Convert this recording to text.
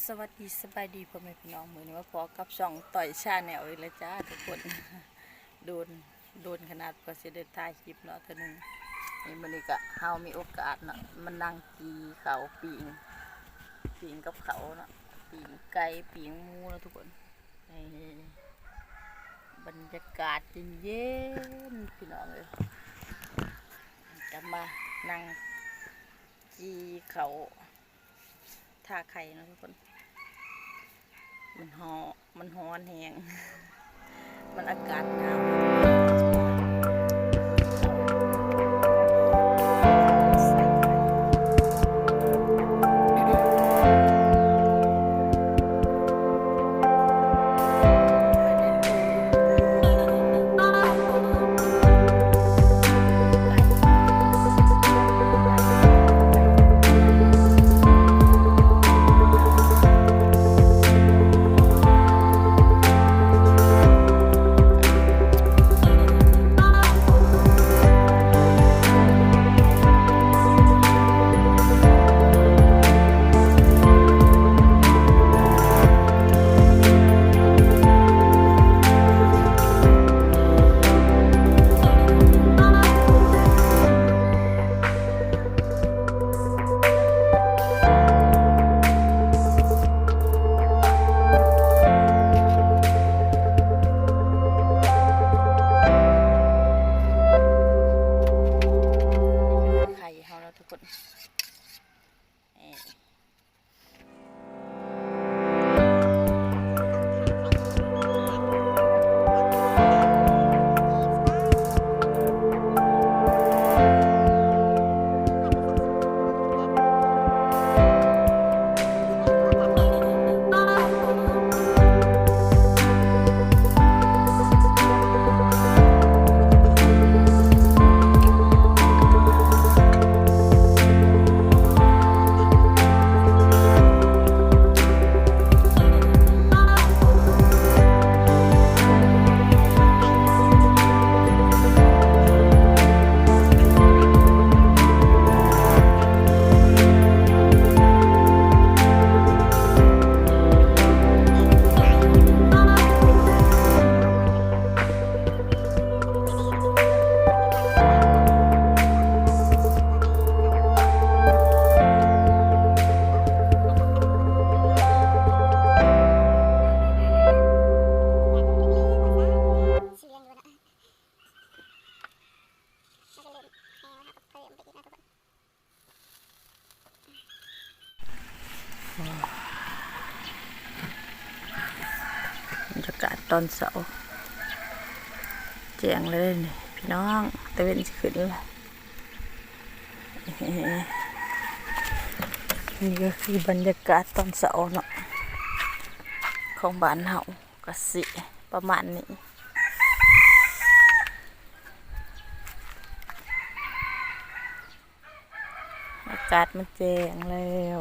สวัสดีสบายดีพ่อแม่พี่น้องมือนี้มาพอกับช่องต่อยชาแนลอีกแล้วจ้าทุกคนโดนโดนขนาดก็สิได้ถ่ายคลิปเนาะเท่านึงนี่มื้อนี้ก็เฮามีโอกาสเนาะมันนั่งกีเขาปิงปิงกับเขาเนาะปิงไก่ปิงมูนะทุกคนนี่บรรยากาศเย็นๆพี่น้องเอ้ยจะมานั่งกีเขาาไข่เนาะทุกคน มันหอมันฮอนแหงมันอากาศหนาว คน บรรยากาศตอนเสาร์แจ้งเลยนี่พี่น้องตะเวนสิขึ้นล้วนี่ก็คือบรรยากาศตอนเสาร์เนาะของบ้านเฮากสิประมาณนี้อากาศมันแจ้งแล้ว